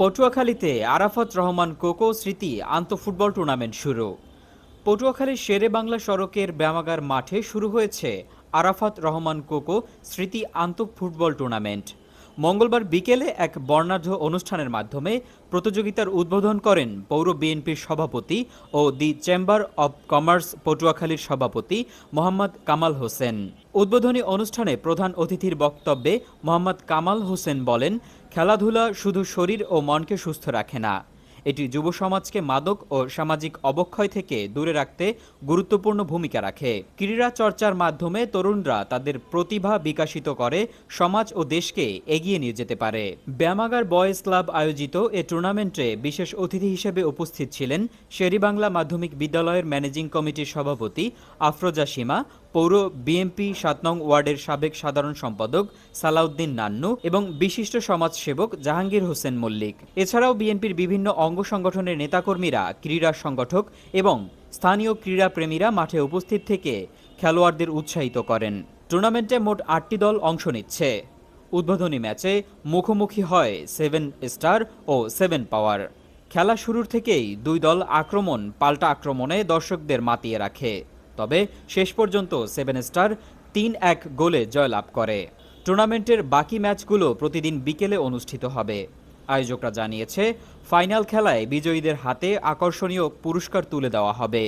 পটুয়াখালীতে Arafat Rahman cocoa স্মৃতি আন্তঃফুটবল tournament শুরু। পটুয়াখালীর শেরে বাংলা সড়কের ব্যামাগার মাঠে শুরু হয়েছে আরাফাত রহমান কোকো স্মৃতি আন্তঃফুটবল টুর্নামেন্ট। মঙ্গলবার বিকেলে এক বর্ণাঢ্য অনুষ্ঠানের মাধ্যমে প্রতিযোগিতার উদ্বোধন করেন পৌর বিএনপির সভাপতি ও দি চেম্বার অব কমার্স পটুয়াখালীর সভাপতি মোহাম্মদ কামাল হোসেন। উদ্বোধনী অনুষ্ঠানে প্রধান অতিথির বক্তব্যে মোহাম্মদ কামাল হোসেন বলেন, খেলাধুলা শুধু শরীর ও মনকে সুস্থ রাখে না এটি যুব সমাজকে মাদক ও সামাজিক অবক্ষয় থেকে দূরে রাখতে গুরুত্বপূর্ণ ভূমিকা রাখে। ক্রীড়া চর্চার মাধ্যমে তরুণরা তাদের প্রতিভা বিকাশিত করে, সমাজ ও দেশকে এগিয়ে নিয়ে যেতে পারে। ব্যামাগার বয়েজ ক্লাব আয়োজিত এ টুর্নামেন্টে বিশেষ অতিথি হিসেবে উপস্থিত ছিলেন শেরিবাংলা মাধ্যমিক বিদ্যালয়ের ম্যানেজিং কমিটির সভাপতি আফরোজা সীমা পৌর বিএমপি সাত নং ওয়ার্ডের সাবেক সাধারণ সম্পাদক সালাউদ্দিন নান্নু এবং বিশিষ্ট সমাজসেবক জাহাঙ্গীর হোসেন মল্লিক। এছাড়াও বিএনপির বিভিন্ন অঙ্গ সংগঠনের নেতাকর্মীরা, ক্রীড়া সংগঠক এবং স্থানীয় ক্রীড়া প্রেমীরা মাঠে উপস্থিত থেকে খেলোয়াড়দের উৎসাহিত করেন। টুর্নামেন্টে মোট আটটি দল অংশ নিচ্ছে। উদ্বোধনী ম্যাচে মুখোমুখি হয় সেভেন স্টার ও সেভেন পাওয়ার। খেলা শুরুর থেকেই দুই দল আক্রমণ, পাল্টা আক্রমণে দর্শকদের মাতিয়ে রাখে। তবে শেষ পর্যন্ত সেভেন স্টার তিন এক গোলে জয়লাভ করে। টুর্নামেন্টের বাকি ম্যাচগুলো প্রতিদিন বিকেলে অনুষ্ঠিত হবে। আয়োজকরা জানিয়েছে, ফাইনাল খেলায় বিজয়ীদের হাতে আকর্ষণীয় পুরস্কার তুলে দেওয়া হবে।